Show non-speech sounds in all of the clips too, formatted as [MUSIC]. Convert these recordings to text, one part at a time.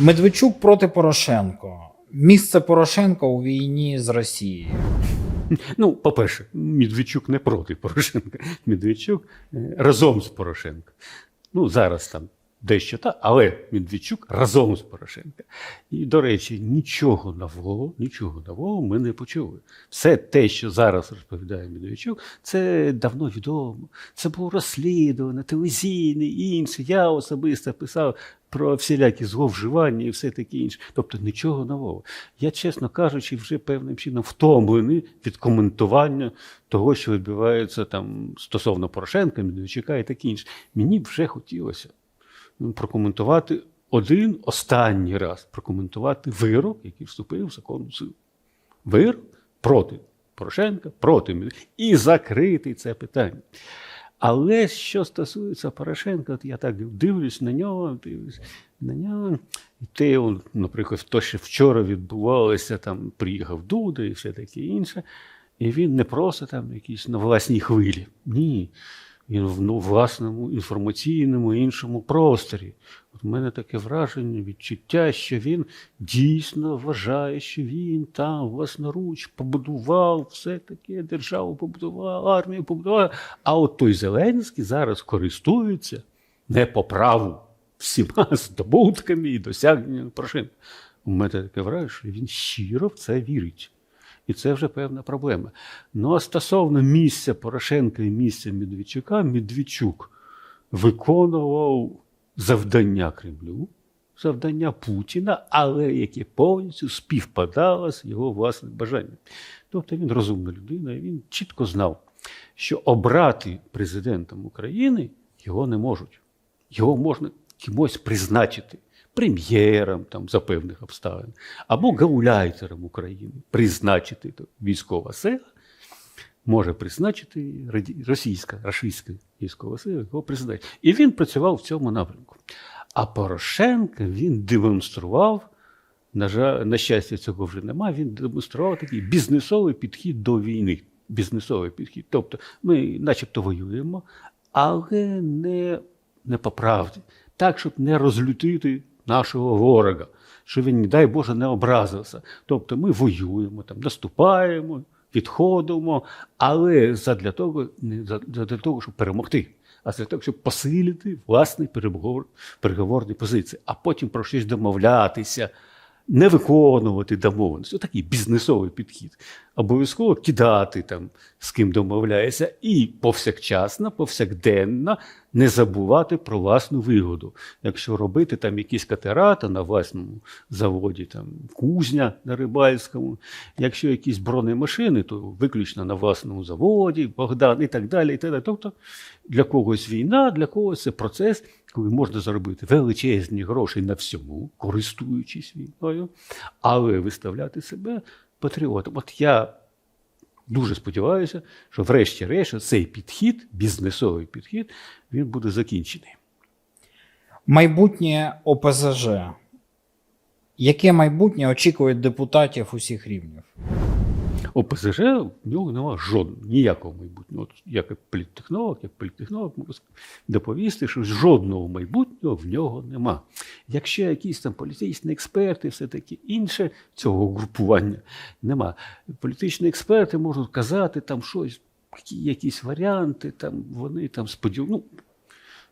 Медведчук проти Порошенко. Місце Порошенка у війні з Росією. Ну, по-перше, Медведчук не проти Порошенка. Медведчук е, разом з Порошенком. Ну, зараз там дещо так, але Медведчук разом з Порошенка. І, до речі, нічого нового, нічого нового ми не почули. Все те, що зараз розповідає Медведчук, це давно відомо. Це було розслідувано, телевізійне, інше. Я особисто писав про всілякі зловживання і все таке інше. Тобто нічого нового. Я, чесно кажучи, вже певним чином втомлений від коментування того, що відбувається там стосовно Порошенка, Медведчука і таке інше. Мені вже хотілося прокоментувати один останній раз, прокоментувати вирок, який вступив в законну силу. Вирок проти Порошенка, проти і закрити це питання. Але що стосується Порошенка, от я так дивлюсь на нього, дивлюсь на нього. І те, наприклад, то, що вчора відбувалося, там приїхав Дуда і все таке інше. І він не просто там якийсь на власній хвилі. Ні. Він в ну, власному інформаційному іншому просторі. От у мене таке враження, відчуття, що він дійсно вважає, що він там власноруч побудував все таке, державу побудував, армію побудував. А от той Зеленський зараз користується не по праву всіма [LAUGHS] здобутками і досягненнями Порошенка. У мене таке враження, що він щиро в це вірить. І це вже певна проблема. Ну а стосовно місця Порошенка і місця Медведчука, Медведчук виконував завдання Кремлю, завдання Путіна, але яке повністю співпадало з його власним бажанням. Тобто він розумна людина, і він чітко знав, що обрати президентом України його не можуть. Його можна кимось призначити прем'єром там, за певних обставин, або гауляйтером України, призначити то військова сила, може призначити російська, рашистська військова сила, його призначить. І він працював в цьому напрямку. А Порошенко він демонстрував, на, жаль, на щастя, цього вже немає, він демонстрував такий бізнесовий підхід до війни. Бізнесовий підхід. Тобто ми начебто воюємо, але не, не по правді. Так, щоб не розлютити нашого ворога, що він, не дай Боже, не образився. Тобто ми воюємо, там, наступаємо, відходимо, але задля того, не задля того, щоб перемогти, а для того, щоб посилити власний переговор, переговорні позиції, а потім про щось домовлятися, не виконувати домовленості. Отакий бізнесовий підхід. Обов'язково кидати там, з ким домовляєшся, і повсякчасно, повсякденно не забувати про власну вигоду. Якщо робити там якісь катера то на власному заводі, там кузня на рибальському, якщо якісь бронемашини, то виключно на власному заводі, Богдан і так далі. І так далі. Тобто для когось війна, для когось це процес, коли можна заробити величезні гроші на всьому, користуючись війною, але виставляти себе патріотом. От я дуже сподіваюся, що врешті-решт цей підхід, бізнесовий підхід, він буде закінчений. Майбутнє ОПЗЖ. Яке майбутнє очікують депутатів усіх рівнів? ОПЗЖ в нього немає жодного, ніякого майбутнього. От як політтехнолог, як політтехнолог можу доповісти, що жодного майбутнього в нього нема. Якщо якісь там політичні експерти, все таке інше цього групування нема. Політичні експерти можуть казати там щось, якісь варіанти, там вони там сподіваються. Ну,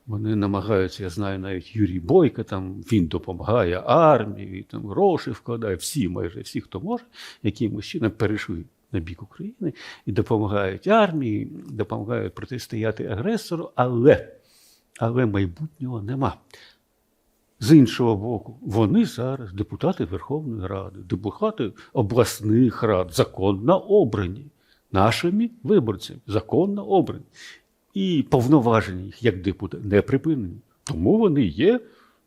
вони намагаються, я знаю, навіть Юрій Бойко, там він допомагає армії, там гроші вкладає, всі, майже всі, хто може, якимось чином перейшли на бік України і допомагають армії, допомагають протистояти агресору, але, але майбутнього нема. З іншого боку, вони зараз депутати Верховної Ради, депутати обласних рад, законно обрані нашими виборцями, законно обрані. І повноваження їх як депутати не припинені. Тому вони є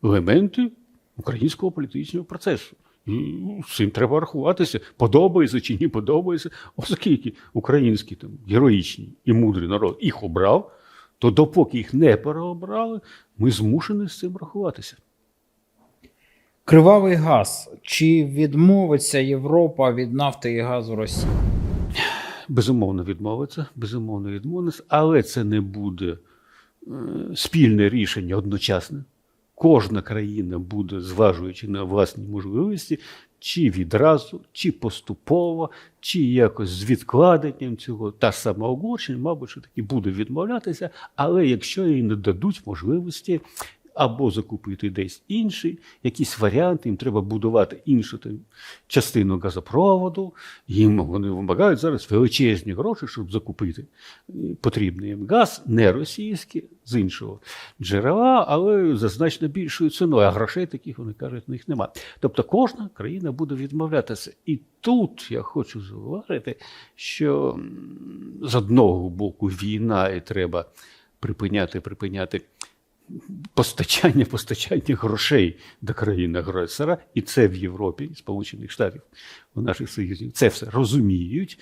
елементи українського політичного процесу. І з цим треба рахуватися, подобається чи не подобається. Оскільки український там героїчний і мудрий народ їх обрав, то допоки їх не переобрали, ми змушені з цим рахуватися. Кривавий газ. Чи відмовиться Європа від нафти і газу Росії? Безумовно відмовиться, безумовно відмовиться, але це не буде е, спільне рішення одночасне. кожна країна буде, зважуючи на власні можливості, чи відразу, чи поступово, чи якось з відкладенням цього. Та сама Угорщина, мабуть, що таки буде відмовлятися, але якщо їй не дадуть можливості або закупити десь інший, якісь варіанти, їм треба будувати іншу там, частину газопроводу, їм вони вимагають зараз величезні гроші, щоб закупити потрібний їм газ, не російський, з іншого джерела, але за значно більшою ціною. А грошей таких вони кажуть, у них нема. Тобто кожна країна буде відмовлятися. І тут я хочу зауважити, що з одного боку війна і треба припиняти, припиняти постачання, постачання грошей до країн агресора, і це в Європі, і Сполучених Штатів, у наших союзів, це все розуміють.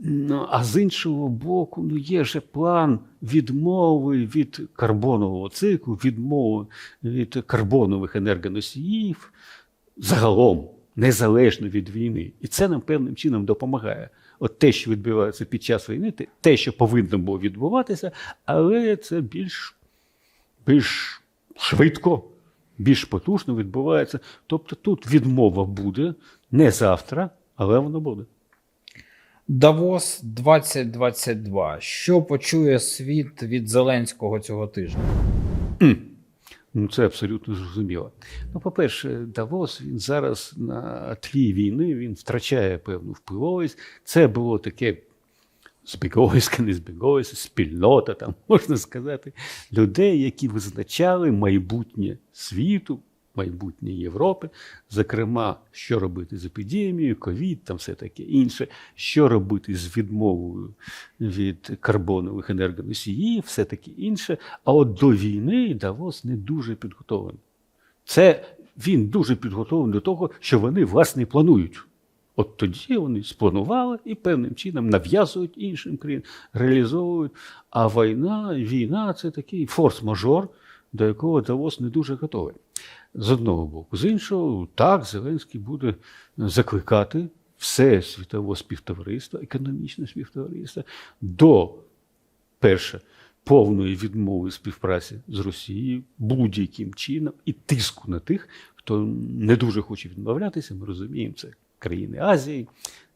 Ну, а з іншого боку, ну є же план відмови від карбонового циклу, відмови від карбонових енергоносіїв загалом, незалежно від війни. І це нам певним чином допомагає. От те, що відбувається під час війни, те, що повинно було відбуватися, але це більш більш швидко, більш потужно відбувається. Тобто тут відмова буде не завтра, але вона буде. Давос 2022. Що почує світ від Зеленського цього тижня? Ну, це абсолютно зрозуміло. Ну, по-перше, Давос він зараз на тлі війни він втрачає певну впливовість. Це було таке збіговиська, не збіговиська, спільнота, там [LAUGHS] можна сказати, людей, які визначали майбутнє світу, майбутнє Європи, зокрема, що робити з епідемією, ковід, там все таке інше, що робити з відмовою від карбонових енергоносіїв, все таке інше. А от до війни Давос не дуже підготовлений. Це він дуже підготовлений до того, що вони власне планують. От тоді вони спланували і певним чином нав'язують іншим країнам, реалізовують. А війна, війна це такий форс-мажор, до якого Давос не дуже готовий. З одного боку. З іншого, так, Зеленський буде закликати все світове співтовариство, економічне співтовариство до перше, повної відмови співпраці з Росією будь-яким чином і тиску на тих, хто не дуже хоче відмовлятися. Ми розуміємо, це країни Азії,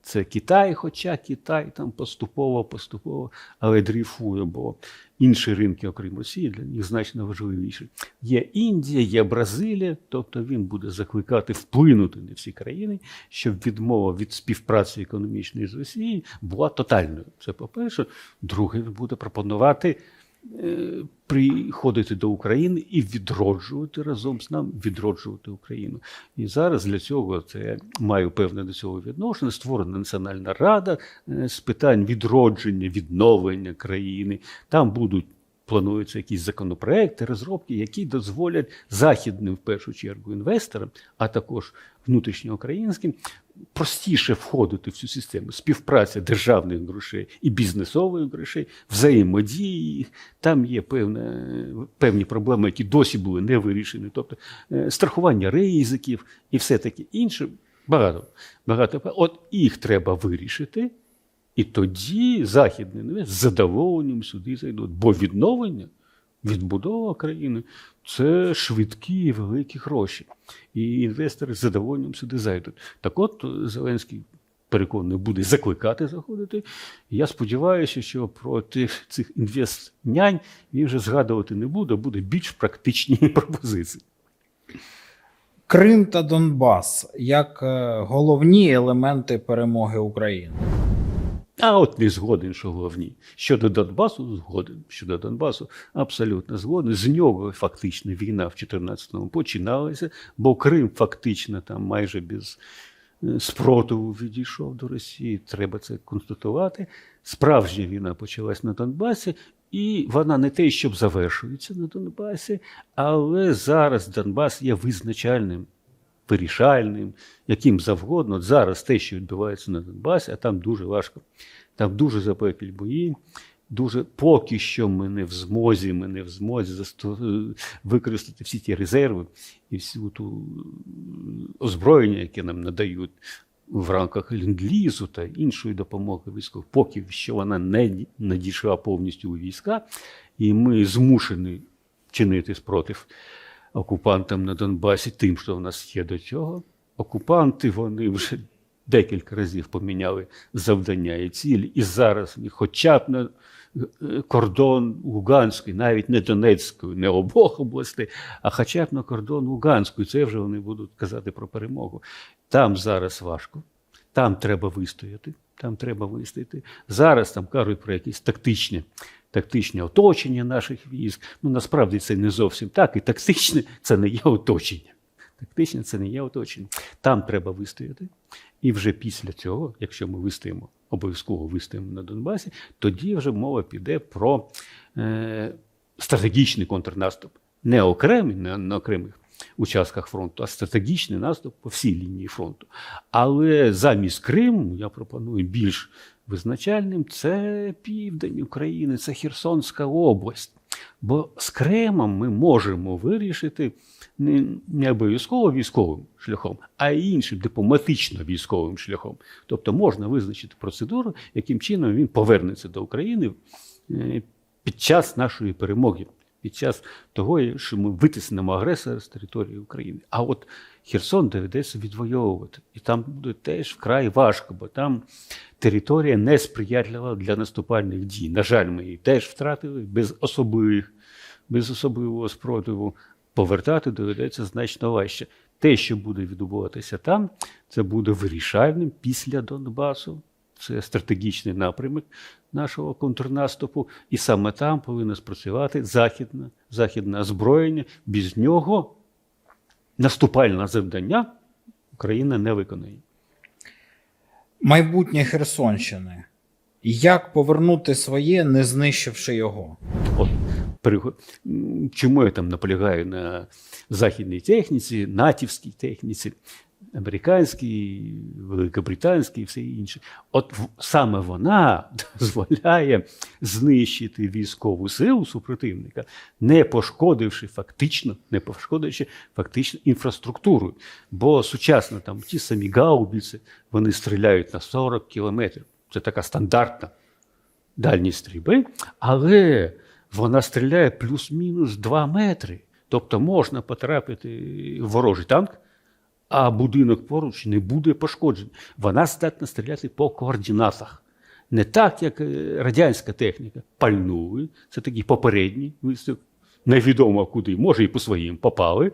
це Китай, хоча Китай там поступово, поступово, але дрейфує, бо інші ринки, окрім Росії, для них значно важливіші. Є Індія, є Бразилія, тобто він буде закликати вплинути на всі країни, щоб відмова від співпраці економічної з Росією була тотальною. Це по-перше. Друге, він буде пропонувати приходити до України і відроджувати разом з нами, відроджувати Україну. І зараз для цього це маю певне до цього відношення. Створена Національна рада е, з питань відродження, відновлення країни. Там будуть. Плануються якісь законопроекти, розробки, які дозволять західним в першу чергу інвесторам, а також внутрішньоукраїнським, простіше входити в цю систему. Співпраця державних грошей і бізнесових грошей, взаємодії. Там є певне, певні проблеми, які досі були не вирішені. Тобто е, страхування ризиків і все таке інше. Багато. багато. От їх треба вирішити. І тоді західний інвестор з задоволенням сюди зайдуть. Бо відновлення, відбудова країни це швидкі і великі гроші. І інвестори з задоволенням сюди зайдуть. Так от Зеленський переконаний буде закликати заходити. Я сподіваюся, що про тих цих інвестнянь він вже згадувати не буде, буде більш практичні [LAUGHS] пропозиції. Крим та Донбас як е, головні елементи перемоги України. А от не згоден, що головні. Щодо Донбасу, згоден. Щодо Донбасу, абсолютно згоден. З нього фактично війна в 14-му починалася, бо Крим фактично там майже без е, спротиву відійшов до Росії. Треба це констатувати. Справжня війна почалась на Донбасі, і вона не те, щоб завершується на Донбасі, але зараз Донбас є визначальним вирішальним, яким завгодно. От зараз те, що відбувається на Донбасі, а там дуже важко, там дуже запеклі бої. Дуже поки що ми не в змозі, ми не в змозі засто- використати всі ті резерви і всю ту озброєння, яке нам надають в рамках ленд-лізу та іншої допомоги військових, поки що вона не надійшла повністю у війська, і ми змушені чинити спротив окупантам на Донбасі тим, що в нас є до цього. Окупанти вони вже декілька разів поміняли завдання і цілі, і зараз хоча б на е, кордон Луганської, навіть не Донецької, не обох областей, а хоча б на кордон Луганської. Це вже вони будуть казати про перемогу. Там зараз важко, там треба вистояти. Там треба вистояти. Зараз там кажуть про якісь тактичні, тактичне оточення наших військ. Ну насправді це не зовсім так. І тактичне це не є оточення. Тактичне це не є оточення. Там треба вистояти. І вже після цього, якщо ми вистоїмо, обов'язково вистоїмо на Донбасі, тоді вже мова піде про е, стратегічний контрнаступ. Не окремий на, на окремих участках фронту, а стратегічний наступ по всій лінії фронту. Але замість Криму я пропоную більш визначальним це південь України, це Херсонська область. Бо з Кремом ми можемо вирішити не, обов'язково військовим шляхом, а іншим дипломатично військовим шляхом. Тобто можна визначити процедуру, яким чином він повернеться до України е, під час нашої перемоги, під час того, що ми витиснемо агресора з території України. А от Херсон доведеться відвоювати. І там буде теж вкрай важко, бо там територія несприятлива для наступальних дій. На жаль, ми її теж втратили без особливих, без особливого спротиву. Повертати доведеться значно важче. Те, що буде відбуватися там, це буде вирішальним після Донбасу. Це стратегічний напрямок нашого контрнаступу, і саме там повинно спрацювати західне, західне озброєння. Без нього наступальне завдання Україна не виконує. Майбутнє Херсонщини. Як повернути своє, не знищивши його? От, чому я там наполягаю на західній техніці, натівській техніці, американській, великобританській і все інше. От саме вона [LAUGHS] дозволяє знищити військову силу супротивника, не пошкодивши фактично, не пошкодивши фактично інфраструктуру. Бо сучасно там ті самі гаубіці, вони стріляють на 40 кілометрів. Це така стандартна дальність стрільби, але вона стріляє плюс-мінус 2 метри. Тобто можна потрапити в ворожий танк, а будинок поруч не буде пошкоджений. Вона здатна стріляти по координатах. Не так, як е, радянська техніка. Пальнули, це такий попередній вистріл. Невідомо куди, може і по своїм попали.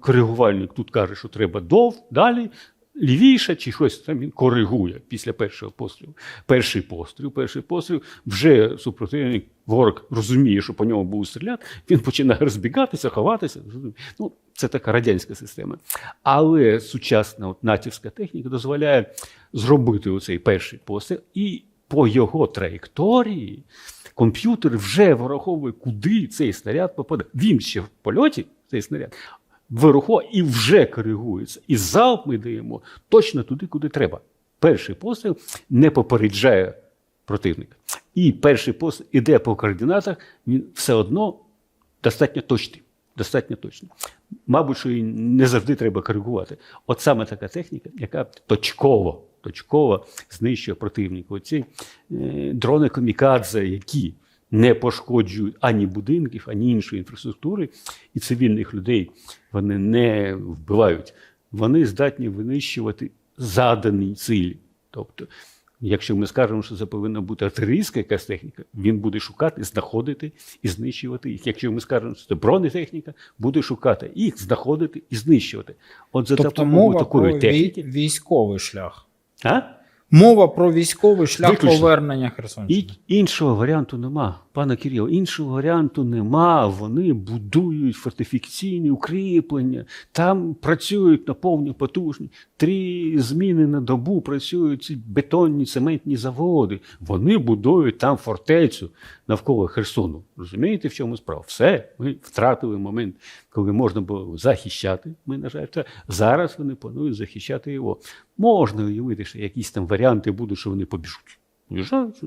Коригувальник тут каже, що треба дов, далі лівіше чи щось там він коригує після першого пострілу. Перший постріл, перший постріл, вже супротивник, ворог розуміє, що по ньому будуть стріляти, він починає розбігатися, ховатися. Ну, це така радянська система. Але сучасна от, натівська техніка дозволяє зробити оцей перший постріл і по його траєкторії комп'ютер вже вираховує, куди цей снаряд попаде. Він ще в польоті, цей снаряд, вираховує і вже коригується. І залп ми даємо точно туди, куди треба. Перший постріл не попереджає противника. І перший постріл іде по координатах, він все одно достатньо точний. Достатньо точний. Мабуть, що і не завжди треба коригувати. От саме така техніка, яка точково, точково знищує противника. Оці е, дрони комікадзе, які не пошкоджують ані будинків, ані іншої інфраструктури, і цивільних людей вони не вбивають. Вони здатні винищувати задані цілі. Тобто, якщо ми скажемо, що це повинна бути артилерійська якась техніка, він буде шукати, знаходити і знищувати їх. Якщо ми скажемо, що це бронетехніка, буде шукати їх, знаходити і знищувати. От за Тобто допомогою мова такої техніки. військовий шлях. А? Мова про військовий шлях Виключно. повернення Херсонщини. І іншого варіанту нема, пане Кирило, іншого варіанту нема. Вони будують фортифікаційні укріплення, там працюють на повні потужні. Три зміни на добу працюють ці бетонні цементні заводи. Вони будують там фортецю навколо Херсону. Розумієте, в чому справа? Все, ми втратили момент, коли можна було захищати. Ми, на жаль, втратили. зараз вони планують захищати його. Можна уявити, що якісь там варіанти будуть, що вони побіжуть. Біжать,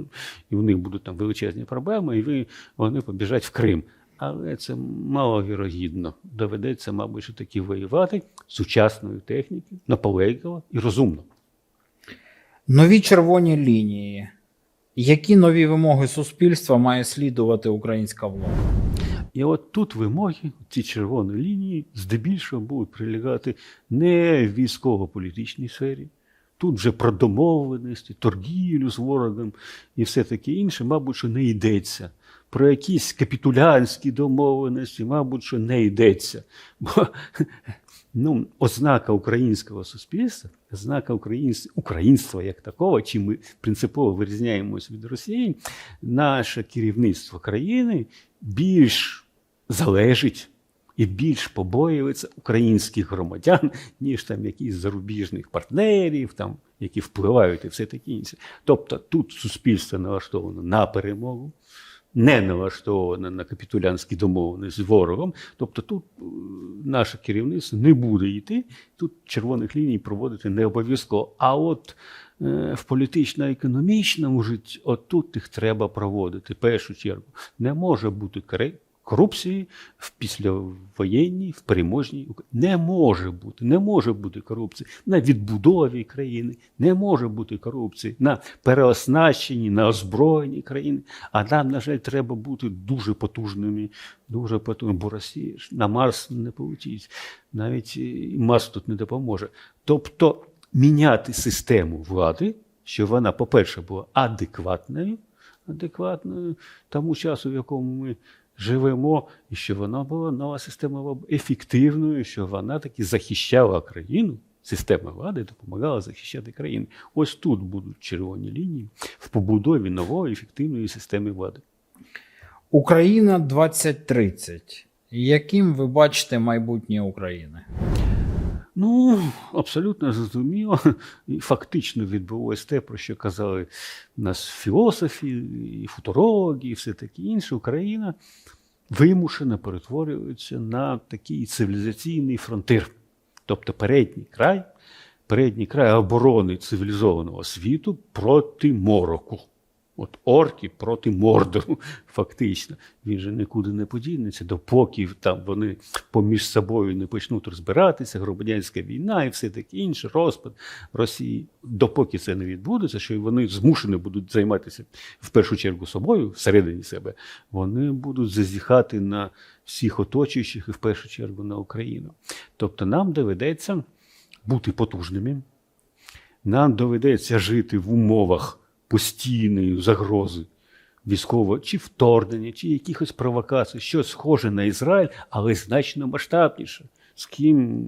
і в них будуть там величезні проблеми, і ви, вони побіжать в Крим. Але це маловірогідно. Доведеться, мабуть, що таки воювати сучасною технікою, наполегливо і розумно. Нові червоні лінії. Які нові вимоги суспільства має слідувати українська влада? І от тут вимоги, ці червоні лінії, здебільшого будуть прилягати не в військово-політичній сфері. Тут вже про домовленості, торгівлю з ворогом і все таке інше, мабуть, що не йдеться. Про якісь капітулянські домовленості, мабуть, що не йдеться. Бо [LAUGHS] ну, ознака українського суспільства, ознака українства як такого, чим ми принципово вирізняємось від Росії, наше керівництво країни більш залежить і більш побоюється українських громадян, ніж там якісь зарубіжних партнерів, там, які впливають і все таке інше. Тобто тут суспільство налаштовано на перемогу, не налаштовано на капітулянські домовленості з ворогом. Тобто тут е, наше керівництво не буде йти, тут червоних ліній проводити не обов'язково. А от е, в політично-економічному житті, от тут їх треба проводити в першу чергу. Не може бути корупції в післявоєнній, в переможній Україні. Не може бути, не може бути корупції на відбудові країни, не може бути корупції на переоснащенні, на озброєнні країни. А нам, на жаль, треба бути дуже потужними, дуже потужними, бо Росія ж на Марс не полетить. Навіть Марс тут не допоможе. Тобто міняти систему влади, щоб вона, по-перше, була адекватною, адекватною тому часу, в якому ми живемо, і що вона була нова система ефективною, що вона таки захищала країну. Система влади допомагала захищати країну. Ось тут будуть червоні лінії в побудові нової ефективної системи влади. Україна 2030. Яким ви бачите майбутнє України? Ну, абсолютно зрозуміло. І фактично відбулось те, про що казали нас філософи, і футурологи, і все таке інше. Україна вимушено перетворюється на такий цивілізаційний фронтир, тобто передній край, передній край оборони цивілізованого світу проти мороку. От орки проти Мордору, фактично. Він же нікуди не подінеться, допоки там вони поміж собою не почнуть розбиратися, громадянська війна і все таке інше, розпад Росії. Допоки це не відбудеться, що вони змушені будуть займатися в першу чергу собою, всередині себе, вони будуть зазіхати на всіх оточуючих і в першу чергу на Україну. Тобто нам доведеться бути потужними, нам доведеться жити в умовах постійної загрози військового чи вторгнення, чи якихось провокацій, що схоже на Ізраїль, але значно масштабніше. З ким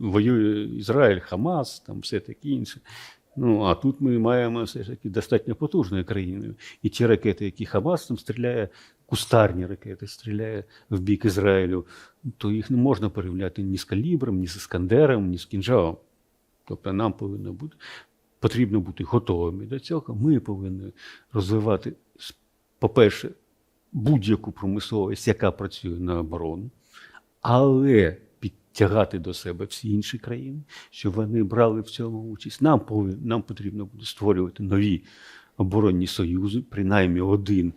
воює Ізраїль, Хамас, там все таке інше. Ну, а тут ми маємо все ж таки достатньо потужною країною. І ті ракети, які Хамас там стріляє, кустарні ракети стріляє в бік Ізраїлю, то їх не можна порівняти ні з калібром, ні з іскандером, ні з кінжалом. Тобто нам повинно бути потрібно бути готовими до цього. Ми повинні розвивати, по-перше, будь-яку промисловість, яка працює на оборону, але підтягати до себе всі інші країни, щоб вони брали в цьому участь. Нам, повин- нам потрібно буде створювати нові оборонні союзи, принаймні один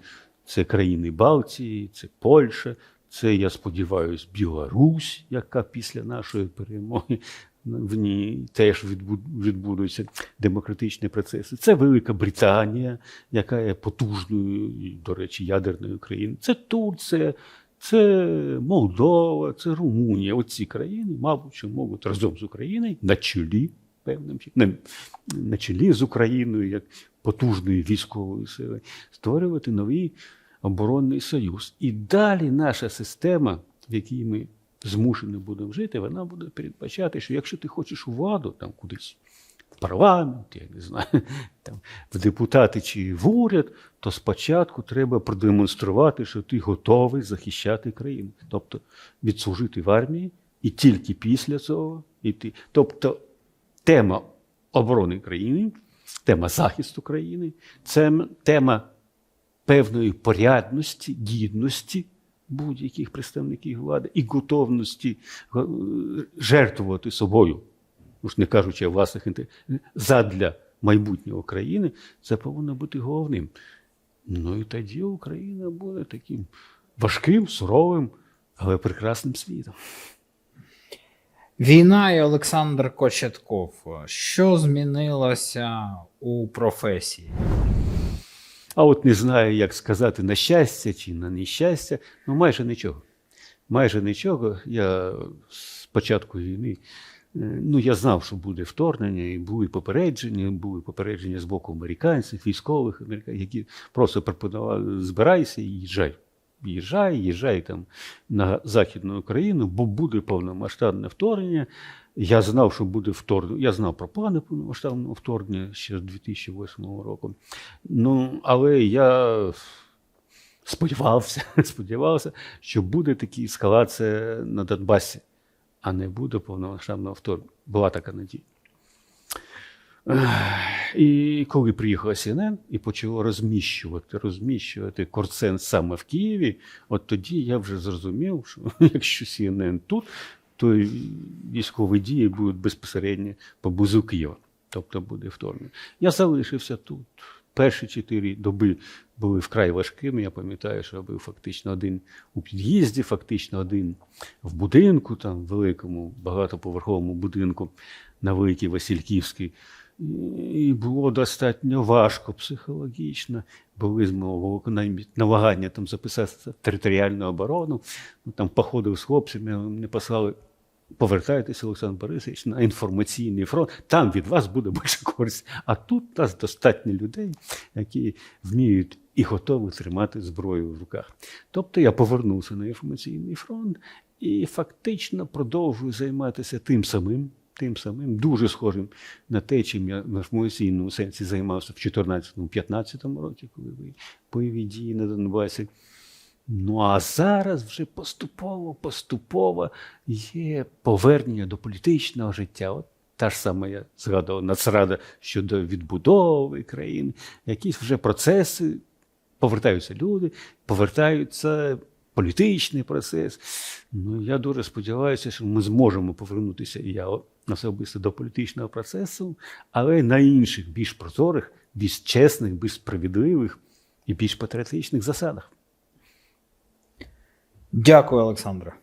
це країни Балтії, це Польща. Це, я сподіваюся, Білорусь, яка після нашої перемоги в ній теж відбу- відбудуться демократичні процеси. Це Велика Британія, яка є потужною, до речі, ядерною країною. Це Турція, це Молдова, це Румунія. Оці країни, мабуть, можуть разом з Україною на чолі, певним чином, на, чолі з Україною, як потужною військовою силою, створювати новий оборонний союз. І далі наша система, в якій ми змушені будемо жити, вона буде передбачати, що якщо ти хочеш у владу там кудись, в парламент, я не знаю, [LAUGHS] там, в депутати чи в уряд, то спочатку треба продемонструвати, що ти готовий захищати країну. Тобто відслужити в армії і тільки після цього йти. Тобто тема оборони країни, тема захисту країни, це тема певної порядності, гідності будь-яких представників влади і готовності е, жертвувати собою, уж не кажучи власних інтересах, задля майбутнього країни, це повинно бути головним. Ну і тоді Україна буде таким важким, суровим, але прекрасним світом. Війна і Олександр Кочетков. Що змінилося у професії? А от не знаю, як сказати на щастя чи на нещастя, ну майже нічого. Майже нічого. Я з початку війни, е, ну я знав, що буде вторгнення, і були попередження, були попередження з боку американців, військових, американців, які просто пропонували збирайся і їжджай. Їжджай, їжджай там на Західну Україну, бо буде повномасштабне вторгнення. Я знав, що буде вторгнення. Я знав про плани повномасштабного вторгнення ще з 2008 року. Ну, але я сподівався, [LAUGHS] сподівався, що буде така ескалація на Донбасі, а не буде повномасштабного вторгнення. Була така надія. І коли приїхала CNN і почало розміщувати, розміщувати корцен саме в Києві, от тоді я вже зрозумів, що [LAUGHS] якщо CNN тут, то військові дії будуть безпосередньо поблизу Києва. Тобто буде вторгнення. Я залишився тут. Перші чотири доби були вкрай важкими. Я пам'ятаю, що я був фактично один у під'їзді, фактично один в будинку, там великому багатоповерховому будинку на Великій Васильківській. І було достатньо важко психологічно. Були намагання там записатися в територіальну оборону. Ну, Там походив з хлопцями, не послали. Повертайтеся, Олександр Борисович, на інформаційний фронт. Там від вас буде більше користь. А тут нас достатньо людей, які вміють і готові тримати зброю в руках. Тобто я повернувся на інформаційний фронт і фактично продовжую займатися тим самим, тим самим, дуже схожим на те, чим я в інформаційному сенсі займався в 2014-2015 році, коли ви бойові дії на Донбасі. Ну а зараз вже поступово, поступово є повернення до політичного життя. От та ж сама я згадував Нацрада щодо відбудови країн, якісь вже процеси, повертаються люди, повертаються політичний процес. Ну я дуже сподіваюся, що ми зможемо повернутися і я особисто до політичного процесу, але на інших, більш прозорих, більш чесних, більш справедливих і більш патріотичних засадах. Дякую, Олександре.